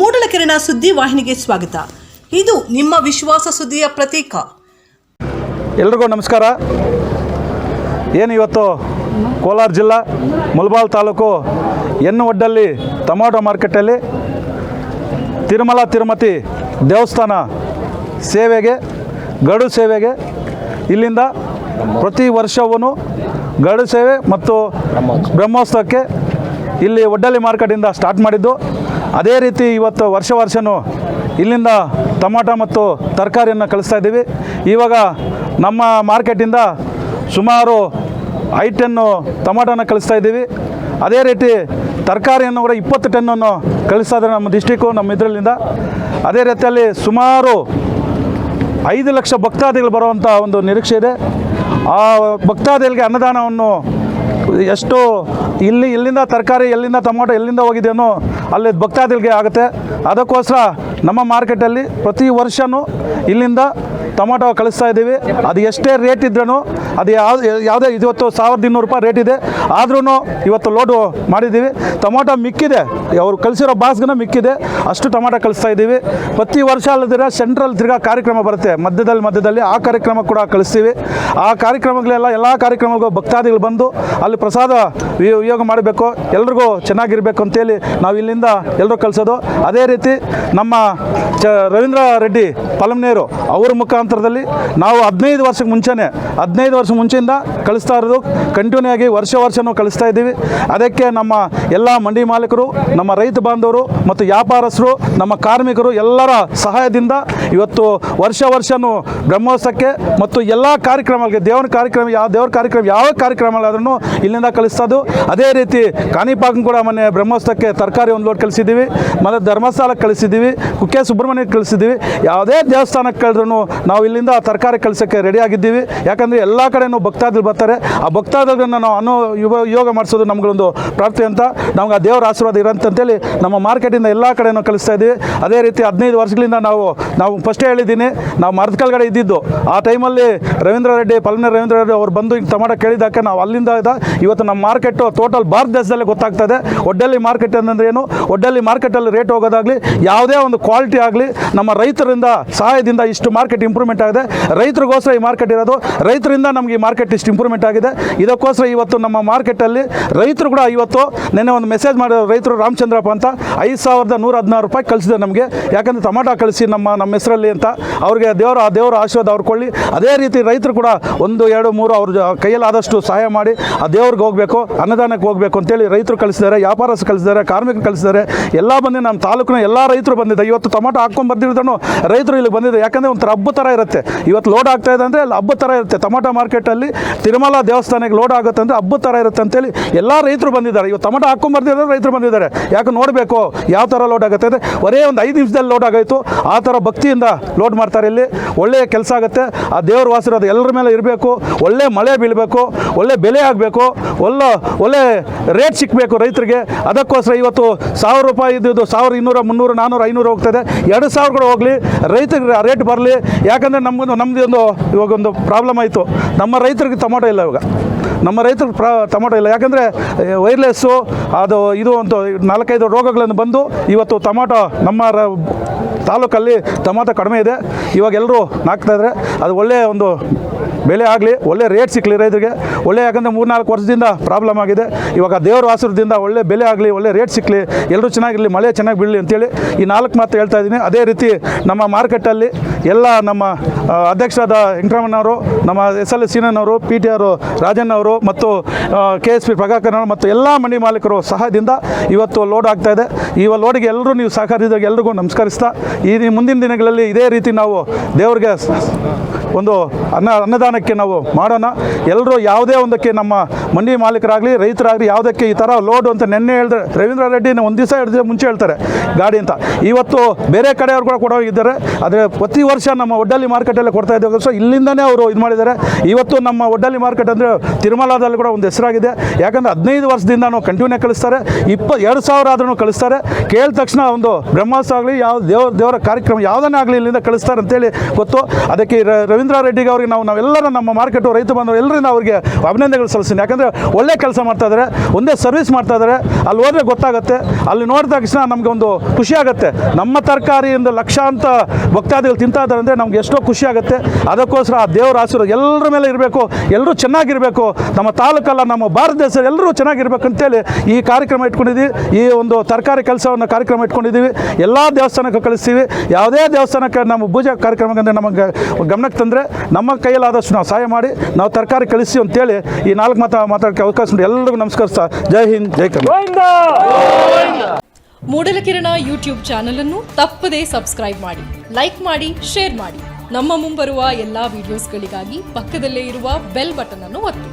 ಮೂಡಲಕೆರೆನ ಸುದ್ದಿ ವಾಹಿನಿಗೆ ಸ್ವಾಗತ. ಇದು ನಿಮ್ಮ ವಿಶ್ವಾಸ ಸುದ್ದಿಯ ಪ್ರತೀಕ. ಎಲ್ರಿಗೂ ನಮಸ್ಕಾರ. ಏನು ಇವತ್ತು ಕೋಲಾರ ಜಿಲ್ಲಾ, ಮುಲ್ಬಾಲ್ ತಾಲೂಕು ಎನ್ನು ಒಡ್ಡಲ್ಲಿ ಟೊಮಾಟೊ ಮಾರ್ಕೆಟಲ್ಲಿ ತಿರುಮಲ, ತಿರುಮತಿ ದೇವಸ್ಥಾನ ಸೇವೆಗೆ, ಗಡು ಸೇವೆಗೆ ಇಲ್ಲಿಂದ ಪ್ರತಿ ವರ್ಷವೂ ಗಡು ಸೇವೆ ಮತ್ತು ಬ್ರಹ್ಮೋತ್ಸವಕ್ಕೆ ಇಲ್ಲಿ ಒಡ್ಡಲ್ಲಿ ಮಾರ್ಕೆಟಿಂದ ಸ್ಟಾರ್ಟ್ ಮಾಡಿದ್ದು. ಅದೇ ರೀತಿ ಇವತ್ತು ವರ್ಷ ವರ್ಷವೂ ಇಲ್ಲಿಂದ ಟೊಮಾಟೊ ಮತ್ತು ತರಕಾರಿಯನ್ನು ಕಳಿಸ್ತಾ ಇದ್ದೀವಿ. ಇವಾಗ ನಮ್ಮ ಮಾರ್ಕೆಟಿಂದ ಸುಮಾರು ಐ ಟನ್ನು ಟೊಮಾಟೋನ ಕಳಿಸ್ತಾ ಇದ್ದೀವಿ. ಅದೇ ರೀತಿ ತರಕಾರಿಯನ್ನು ಕೂಡ ಇಪ್ಪತ್ತು ಟನ್ನನ್ನು ಕಳಿಸ್ತಾ ಇದ್ದಾರೆ ನಮ್ಮ ಡಿಸ್ಟಿಕ್ಕು ನಮ್ಮ ಇದರಲ್ಲಿಂದ. ಅದೇ ರೀತಿಯಲ್ಲಿ ಸುಮಾರು ಐದು ಲಕ್ಷ ಭಕ್ತಾದಿಗಳು ಬರುವಂಥ ಒಂದು ನಿರೀಕ್ಷೆ ಇದೆ. ಆ ಭಕ್ತಾದಿಗಳಿಗೆ ಅನ್ನದಾನವನ್ನು ಎಷ್ಟು ಇಲ್ಲಿ ಎಲ್ಲಿಂದ ತರಕಾರಿ, ಎಲ್ಲಿಂದ ಟೊಮೊಟೊ, ಎಲ್ಲಿಂದ ಹೋಗಿದೆಯೋ ಅಲ್ಲಿ ಭಕ್ತಾದಿಗಳಿಗೆ ಆಗುತ್ತೆ. ಅದಕ್ಕೋಸ್ಕರ ನಮ್ಮ ಮಾರ್ಕೆಟಲ್ಲಿ ಪ್ರತಿ ವರ್ಷವೂ ಇಲ್ಲಿಂದ ಟೊಮೊಟೊ ಕಳಿಸ್ತಾ ಇದ್ದೀವಿ. ಅದು ಎಷ್ಟೇ ರೇಟ್ ಇದ್ರೂ ಅದು ಯಾವ್ದು ಯಾವುದೇ ಇವತ್ತು ಸಾವಿರದ ಇನ್ನೂರು ರೂಪಾಯಿ ರೇಟ್ ಇದೆ. ಆದ್ರೂ ಇವತ್ತು ಲೋಡು ಮಾಡಿದ್ದೀವಿ. ಟೊಮೊಟೊ ಮಿಕ್ಕಿದೆ. ಅವರು ಕಳಿಸಿರೋ ಬಾಸ್ಗನ ಮಿಕ್ಕಿದೆ. ಅಷ್ಟು ಟೊಮೊಟೊ ಕಳಿಸ್ತಾ ಇದ್ದೀವಿ. ಪ್ರತಿ ವರ್ಷ ಅಲ್ಲದಿರ ಸೆಂಟ್ರಲ್ ತಿರ್ಗಾ ಕಾರ್ಯಕ್ರಮ ಬರುತ್ತೆ. ಮಧ್ಯದಲ್ಲಿ ಮಧ್ಯದಲ್ಲಿ ಆ ಕಾರ್ಯಕ್ರಮ ಕೂಡ ಕಳಿಸ್ತೀವಿ. ಆ ಕಾರ್ಯಕ್ರಮಗಳೆಲ್ಲ ಎಲ್ಲ ಕಾರ್ಯಕ್ರಮಗಳಿಗೂ ಭಕ್ತಾದಿಗಳು ಬಂದು ಅಲ್ಲಿ ಪ್ರಸಾದ ವಿಯೋಗ ಮಾಡಬೇಕು. ಎಲ್ರಿಗೂ ಚೆನ್ನಾಗಿರಬೇಕು ಅಂತೇಳಿ ನಾವು ಇಲ್ಲಿಂದ ಎಲ್ಲರೂ ಕಳಿಸೋದು. ಅದೇ ರೀತಿ ನಮ್ಮ ರವೀಂದ್ರ ರೆಡ್ಡಿ ಪಲಮ್ನೇರು ಅವ್ರ ಮುಖಾಂತರದಲ್ಲಿ ನಾವು ಹದಿನೈದು ವರ್ಷಕ್ಕೆ ಮುಂಚೆನೇ ಹದಿನೈದು ವರ್ಷ ಮುಂಚೆಯಿಂದ ಕಳಿಸ್ತಾ ಇರೋದು. ಕಂಟಿನ್ಯೂ ಆಗಿ ವರ್ಷ ವರ್ಷವೂ ಕಳಿಸ್ತಾ ಇದ್ದೀವಿ. ಅದಕ್ಕೆ ನಮ್ಮ ಎಲ್ಲ ಮಂಡಿ ಮಾಲೀಕರು, ನಮ್ಮ ರೈತ ಬಾಂಧವರು ಮತ್ತು ವ್ಯಾಪಾರಸ್ಥರು, ನಮ್ಮ ಕಾರ್ಮಿಕರು ಎಲ್ಲರ ಸಹಾಯದಿಂದ ಇವತ್ತು ವರ್ಷ ವರ್ಷವೂ ಬ್ರಹ್ಮೋತ್ಸವಕ್ಕೆ ಮತ್ತು ಎಲ್ಲ ಕಾರ್ಯಕ್ರಮಗಳಿಗೆ, ದೇವನ ಕಾರ್ಯಕ್ರಮ ಯಾವ, ದೇವರ ಕಾರ್ಯಕ್ರಮ ಯಾವ ಕಾರ್ಯಕ್ರಮಗಳಾದ್ರೂ ಇಲ್ಲಿಂದ ಕಳಿಸ್ತದು ಅದೇ ರೀತಿ ಕಾಣಿಪಾಕಂ ಕೂಡ ಮೊನ್ನೆ ಬ್ರಹ್ಮೋತ್ಸವಕ್ಕೆ ತರಕಾರಿ ಒಂದು ಲೋಡ್ ಕಳಿಸಿದ್ದೀವಿ, ಮತ್ತು ಧರ್ಮಸ್ಥಳಕ್ಕೆ ಕಳಿಸಿದ್ದೀವಿ, ಕುಕ್ಕೆ ಸುಬ್ರಹ್ಮಣ್ಯ ಕಳಿಸಿದ್ದೀವಿ, ಯಾವುದೇ ದೇವಸ್ಥಾನಕ್ಕೆ ಕಳೆದ್ರೂ ನಾವು ಇಲ್ಲಿಂದ ತರಕಾರಿ ಕಳಿಸೋಕ್ಕೆ ರೆಡಿ ಆಗಿದ್ದೀವಿ. ಯಾಕಂದರೆ ಎಲ್ಲ ಕಡೆಯೂ ಭಕ್ತಾದಿಗಳು ಬರ್ತಾರೆ. ಆ ಭಕ್ತಾದವ್ರನ್ನ ನಾವು ಅನ್ನೋ ಯುವ ಯೋಗ ಮಾಡಿಸೋದು ನಮಗೊಂದು ಪ್ರಾರ್ಥನೆ ಅಂತ ನಮ್ಗೆ ಆ ದೇವರ ಆಶೀರ್ವಾದ ಇರಂತ ಅಂತೇಳಿ ನಮ್ಮ ಮಾರ್ಕೆಟಿಂದ ಎಲ್ಲ ಕಡೆನೂ ಕಲಿಸ್ತಾ ಇದ್ದೀವಿ. ಅದೇ ರೀತಿ ಹದಿನೈದು ವರ್ಷಗಳಿಂದ ನಾವು ನಾವು ಫಸ್ಟೇ ಹೇಳಿದ್ದೀನಿ. ನಾವು ಮರದ ಕೆಳಗಡೆ ಇದ್ದಿದ್ದು. ಆ ಟೈಮಲ್ಲಿ ರವೀಂದ್ರ ರೆಡ್ಡಿ ಪಲ್ಮನೆ ರವೀಂದ್ರ ರೆಡ್ಡಿ ಅವ್ರು ಬಂದು ಹಿಂಗೆ ಟೊಮಾಟೊ ಕೇಳಿದ್ದಕ್ಕೆ ನಾವು ಅಲ್ಲಿಂದ ಇದ್ದ ಇವತ್ತು ನಮ್ಮ ಮಾರ್ಕೆಟು ಟೋಟಲ್ ಭಾರತ ದೇಶದಲ್ಲೇ ಗೊತ್ತಾಗ್ತದೆ ಒಡ್ಡಲ್ಲಿ ಮಾರ್ಕೆಟ್ ಅಂತಂದ್ರೆ ಏನು? ಒಡ್ಡಲ್ಲಿ ಮಾರ್ಕೆಟಲ್ಲಿ ರೇಟ್ ಹೋಗೋದಾಗಲಿ, ಯಾವುದೇ ಒಂದು ಕ್ವಾಲಿಟಿ ಆಗಲಿ, ನಮ್ಮ ರೈತರಿಂದ ಸಹಾಯದಿಂದ ಇಷ್ಟು ಮಾರ್ಕೆಟ್ ಇಂಪ್ರೂವ್ಮೆಂಟ್ ಆಗಿದೆ. ರೈತರಿಗೋಸ್ಕರ ಈ ಮಾರ್ಕೆಟ್ ಇರೋದು. ರೈತರಿಂದ ನಮಗೆ ಈ ಮಾರ್ಕೆಟ್ ಇಷ್ಟು ಇಂಪ್ರೂವ್ಮೆಂಟ್ ಆಗಿದೆ. ಇದಕ್ಕೋಸ್ಕರ ಇವತ್ತು ನಮ್ಮ ಮಾರ್ಕೆಟಲ್ಲಿ ರೈತರು ಕೂಡ ಇವತ್ತು ನಿನ್ನೆ ಒಂದು ಮೆಸೇಜ್ ಮಾಡಿರೋ ರೈತರು ರಾಮಚಂದ್ರಪ್ಪ ಅಂತ. ಐದು ಸಾವಿರದ ನೂರ ಹದಿನಾರು ರೂಪಾಯಿ ಕಳಿಸಿದೆ ನಮಗೆ. ಯಾಕಂದರೆ ಟೊಮಾಟೊ ಕಳಿಸಿ ನಮ್ಮ ನಮ್ಮ ಹೆಸರಲ್ಲಿ ಅಂತ. ಅವ್ರಿಗೆ ದೇವರ ಆ ದೇವರ ಆಶೀರ್ವಾದ ಅವ್ರು ಕೊಳ್ಳಿ ಅದೇ ರೀತಿ ರೈತರು ಕೂಡ ಒಂದು, ಎರಡು, ಮೂರು ಅವ್ರ ಜ- ಕೈಯಲ್ಲಾದಷ್ಟು ಸಹಾಯ ಮಾಡಿ ಆ ದೇವ್ರಿಗೆ ಹೋಗಬೇಕು, ಅನ್ನದಾನಕ್ಕೆ ಹೋಗಬೇಕು ಅಂತೇಳಿ ರೈತರು ಕಳಿಸಿದ್ದಾರೆ, ವ್ಯಾಪಾರಸ್ಥರು ಕಳಿಸಿದ್ದಾರೆ, ಕಾರ್ಮಿಕರು ಕಳಿಸಿದ್ದಾರೆ. ಎಲ್ಲ ಬಂದು ನಮ್ಮ ತಾಲೂಕಿನ ಎಲ್ಲ ರೈತರು ಬಂದಿದ್ದೆ ಇವತ್ತು ಟೊಮಾಟೊ ಹಾಕೊಂಡು ಬಂದಿರೋದನ್ನು ರೈತರು ಇಲ್ಲಿ ಬಂದಿದ್ದಾರೆ. ಯಾಕಂದರೆ ಒಂಥರ ಹಬ್ಬ ಥರ ಇರುತ್ತೆ. ಇವತ್ತು ಲೋಡ್ ಆಗ್ತಾ ಇದೆ ಅಂದರೆ ಅಲ್ಲಿ ಹಬ್ಬ ಥರ ಇರುತ್ತೆ. ಟೊಮಾಟೊ ಮಾರ್ಕೆಟಲ್ಲಿ ತಿರುಮಲ ದೇವಸ್ಥಾನಕ್ಕೆ ಲೋಡ್ ಆಗುತ್ತೆ ಅಂದರೆ ಹಬ್ಬದ ಥರ ಇರುತ್ತೆ ಅಂತೇಳಿ ಎಲ್ಲ ರೈತರು ಬಂದಿದ್ದಾರೆ. ಇವತ್ತು ತಮಟ ಹಾಕ್ಕೊಂಡು ಬರ್ದಿರೋ ರೈತರು ಬಂದಿದ್ದಾರೆ. ಯಾಕೆ ನೋಡಬೇಕು? ಯಾವ ಥರ ಲೋಡ್ ಆಗುತ್ತೆ ಅಂದರೆ ಒರೇ ಒಂದು ಐದು ನಿಮಿಷದಲ್ಲಿ ಲೋಡ್ ಆಗೋಯ್ತು. ಆ ಥರ ಭಕ್ತಿಯಿಂದ ಲೋಡ್ ಮಾಡ್ತಾರೆ ಇಲ್ಲಿ. ಒಳ್ಳೆಯ ಕೆಲಸ ಆಗುತ್ತೆ. ಆ ದೇವ್ರ ವಾಸಿರೋದು ಎಲ್ಲರ ಮೇಲೆ ಇರಬೇಕು. ಒಳ್ಳೆ ಮಳೆ ಬೀಳಬೇಕು. ಒಳ್ಳೆ ಬೆಲೆ ಆಗಬೇಕು. ಒಳ್ಳೆ ಒಳ್ಳೆ ರೇಟ್ ಸಿಕ್ಕಬೇಕು ರೈತರಿಗೆ. ಅದಕ್ಕೋಸ್ಕರ ಇವತ್ತು ಸಾವಿರ ರೂಪಾಯಿ ಇದ್ದು ಸಾವಿರ ಇನ್ನೂರ, ಮುನ್ನೂರು ನಾನ್ನೂರು ಐನೂರು ಹೋಗ್ತದೆ. ಎರಡು ಸಾವಿರ ಕೂಡ ಹೋಗಲಿ. ರೈತರಿಗೆ ರೇಟ್ ಬರಲಿ. ಯಾಕಂದರೆ ನಮ್ಮದು ಒಂದು ಇವಾಗ ಒಂದು ಪ್ರಾಬ್ಲಮ್ ಆಯಿತು. ನಮ್ಮ ರೈತರಿಗೆ ಟೊಮೊಟೊ ಇಲ್ಲ ಇವಾಗ. ನಮ್ಮ ರೈತರು ಪ್ರ ಟೊಮೊಟೊ ಇಲ್ಲ. ಯಾಕಂದರೆ ವೈರ್ಲೆಸ್ಸು, ಅದು ಇದು ಅಂತ ನಾಲ್ಕೈದು ರೋಗಗಳನ್ನು ಬಂದು ಇವತ್ತು ಟೊಮೊಟೊ ನಮ್ಮ ರ ತಾಲೂಕಲ್ಲಿ ಟೊಮೊಟೊ ಕಡಿಮೆ ಇದೆ. ಇವಾಗೆಲ್ಲರೂ ಎಲ್ಲರೂ ನಾಕ್ತಾ ಇದ್ದಾರೆ ಅದು ಒಳ್ಳೆಯ ಒಂದು ಬೆಲೆ ಆಗಲಿ, ಒಳ್ಳೆ ರೇಟ್ ಸಿಕ್ಕಲಿ ರೈತರಿಗೆ. ಒಳ್ಳೆ ಯಾಕಂದರೆ ಮೂರ್ನಾಲ್ಕು ವರ್ಷದಿಂದ ಪ್ರಾಬ್ಲಮ್ ಆಗಿದೆ. ಇವಾಗ ದೇವರ ಆಸರದಿಂದ ಒಳ್ಳೆ ಬೆಲೆ ಆಗಲಿ, ಒಳ್ಳೆ ರೇಟ್ ಸಿಕ್ಕಲಿ ಎಲ್ಲರೂ ಚೆನ್ನಾಗಿರಲಿ, ಮಳೆ ಚೆನ್ನಾಗಿ ಬೀಳಲಿ ಅಂತೇಳಿ ಈ ನಾಲ್ಕು ಮಾತು ಹೇಳ್ತಾ ಇದ್ದೀನಿ. ಅದೇ ರೀತಿ ನಮ್ಮ ಮಾರ್ಕೆಟಲ್ಲಿ ಎಲ್ಲ ನಮ್ಮ ಅಧ್ಯಕ್ಷರಾದ ವೆಂಕಟರಮಣ್ಣವರು ನಮ್ಮ ಎಸ್ ಎಲ್ ಎಸ್ ಸೀನನವರು ಪಿ ಟಿ ಆರ್ ರಾಜಣ್ಣ ಅವರು ಮತ್ತು ಕೆ ಎಸ್ ಪಿ ಪ್ರಭಾಕರ್ ಅವರು ಮತ್ತು ಎಲ್ಲ ಮನೆ ಮಾಲೀಕರು ಸಹಾಯದಿಂದ ಇವತ್ತು ಲೋಡ್ ಆಗ್ತಾ ಇದೆ. ಈ ಲೋಡಿಗೆ ಎಲ್ಲರೂ ನೀವು ಸಹಕರಿಸಿದಾಗ ಎಲ್ರಿಗೂ ನಮಸ್ಕರಿಸ್ತಾ, ಈ ಮುಂದಿನ ದಿನಗಳಲ್ಲಿ ಇದೇ ರೀತಿ ನಾವು ದೇವ್ರಿಗೆ ಒಂದು ಅನ್ನ ಅನ್ನದಾನಕ್ಕೆ ನಾವು ಮಾಡೋಣ. ಎಲ್ಲರೂ ಯಾವುದೇ ಒಂದಕ್ಕೆ ನಮ್ಮ ಮಂಡಿ ಮಾಲೀಕರಾಗಲಿ, ರೈತರಾಗಲಿ, ಯಾವುದಕ್ಕೆ ಈ ಥರ ಲೋಡ್ ಅಂತ ನೆನ್ನೆ ಹೇಳಿದ್ರೆ ರವೀಂದ್ರ ರೆಡ್ಡಿ ಒಂದು ದಿವಸ ಎರಡು ಮುಂಚೆ ಹೇಳ್ತಾರೆ ಗಾಡಿ ಅಂತ. ಇವತ್ತು ಬೇರೆ ಕಡೆಯವರು ಕೂಡ ಕೊಡೋಗಿದ್ದಾರೆ ಆದರೆ ಪ್ರತಿ ವರ್ಷ ನಮ್ಮ ಒಡ್ಡಲ್ಲಿ ಮಾರ್ಕೆಟಲ್ಲಿ ಕೊಡ್ತಾ ಇದ್ದೇವೆ. ಸೊ ಇಲ್ಲಿಂದನೇ ಅವರು ಇದು ಮಾಡಿದ್ದಾರೆ. ಇವತ್ತು ನಮ್ಮ ಒಡ್ಡಲ್ಲಿ ಮಾರ್ಕೆಟ್ ಅಂದರೆ ತಿರುಮಲಾದಲ್ಲಿ ಕೂಡ ಒಂದು ಹೆಸರಾಗಿದೆ. ಯಾಕಂದರೆ ಹದಿನೈದು ವರ್ಷದಿಂದ ನಾವು ಕಂಟಿನ್ಯೂ ಕಳಿಸ್ತಾರೆ. ಇಪ್ಪ ಎರಡು ಸಾವಿರ ಆದ್ರೂ ಕಳಿಸ್ತಾರೆ. ಕೇಳಿದ ತಕ್ಷಣ ಒಂದು ಬ್ರಹ್ಮಾಸ್ತ್ರ ಆಗಲಿ, ಯಾವ ದೇವ್ರ, ದೇವರ ಕಾರ್ಯಕ್ರಮ ಯಾವುದನ್ನೇ ಆಗಲಿ ಇಲ್ಲಿಂದ ಕಳಿಸ್ತಾರೆ ಅಂತೇಳಿ ಗೊತ್ತು. ಅದಕ್ಕೆ ರವೀಂದ್ರ ರೆಡ್ಡಿಗೆ ಅವರಿಗೆ ನಾವು ನಾವೆಲ್ಲರೂ ನಮ್ಮ ಮಾರ್ಕೆಟು ರೈತ ಬಂದವರು ಎಲ್ಲರಿಂದ ಅವರಿಗೆ ಅಭಿನಂದನೆಗಳು ಸಲ್ಲಿಸ್ತೀನಿ. ಯಾಕಂದರೆ ಒಳ್ಳೆ ಕೆಲಸ ಮಾಡ್ತಾ ಇದ್ದಾರೆ ಒಂದೇ ಸರ್ವಿಸ್ ಮಾಡ್ತಾ ಇದ್ದಾರೆ ಅಲ್ಲಿ ಹೋದರೆ ಗೊತ್ತಾಗುತ್ತೆ, ಅಲ್ಲಿ ನೋಡಿದ ತಕ್ಷಣ ನಮಗೆ ಒಂದು ಖುಷಿ ಆಗುತ್ತೆ. ನಮ್ಮ ತರಕಾರಿಯಿಂದ ಲಕ್ಷಾಂತ ಭಕ್ತಾದಿಗಳು ತಿಂತಾ ಇದ್ದಾರೆ ಅಂದರೆ ನಮ್ಗೆ ಎಷ್ಟೋ ಖುಷಿ ಆಗುತ್ತೆ. ಅದಕ್ಕೋಸ್ಕರ ಆ ದೇವರ ಆಶೀರ್ವಾದ ಎಲ್ಲರ ಮೇಲೆ ಇರಬೇಕು, ಎಲ್ಲರೂ ಚೆನ್ನಾಗಿರಬೇಕು. ನಮ್ಮ ತಾಲೂಕಲ್ಲ, ನಮ್ಮ ಭಾರತ ದೇಶ ಎಲ್ಲರೂ ಚೆನ್ನಾಗಿರ್ಬೇಕು ಅಂತೇಳಿ ಈ ಕಾರ್ಯಕ್ರಮ ಇಟ್ಕೊಂಡಿದ್ದೀವಿ ಈ ಒಂದು ತರಕಾರಿ ಕೆಲಸವನ್ನು ಕಾರ್ಯಕ್ರಮ ಇಟ್ಕೊಂಡಿದ್ದೀವಿ ಎಲ್ಲ ದೇವಸ್ಥಾನಕ್ಕೆ ಕಳಿಸ್ತೀವಿ. ಯಾವುದೇ ದೇವಸ್ಥಾನಕ್ಕೆ ನಮ್ಮ ಪೂಜಾ ಕಾರ್ಯಕ್ರಮಕ್ಕೆ ನಮಗೆ ಗಮನಕ್ಕೆ ತಂದರೆ ನಮ್ಮ ಕೈಯಲ್ಲಾದಷ್ಟು ನಾವು ಸಹಾಯ ಮಾಡಿ ನಾವು ತರಕಾರಿ ಕಳಿಸಿ ಅಂತೇಳಿ ಈ ನಾಲ್ಕು ಮಾತಾ ಮಾತಾಡೋಕ್ಕೆ ಅವಕಾಶ ಉಂಟು. ಎಲ್ಲರಿಗೂ ನಮಸ್ಕರಿಸ್ತಾ ಜೈ ಹಿಂದ್ ಜೈ ಕನ್ನಡ ಮೂಡಲಕಿರಣ ಯೂಟ್ಯೂಬ್ ಚಾನಲ್ ಅನ್ನು ತಪ್ಪದೇ ಸಬ್ಸ್ಕ್ರೈಬ್ ಮಾಡಿ ಲೈಕ್ ಮಾಡಿ ಶೇರ್ ಮಾಡಿ. ನಮ್ಮ ಮುಂಬರುವ ಎಲ್ಲಾ ವಿಡಿಯೋಸ್ಗಳಿಗಾಗಿ ಪಕ್ಕದಲ್ಲೇ ಇರುವ ಬೆಲ್ ಬಟನ್ ಅನ್ನು ಒತ್ತಿ.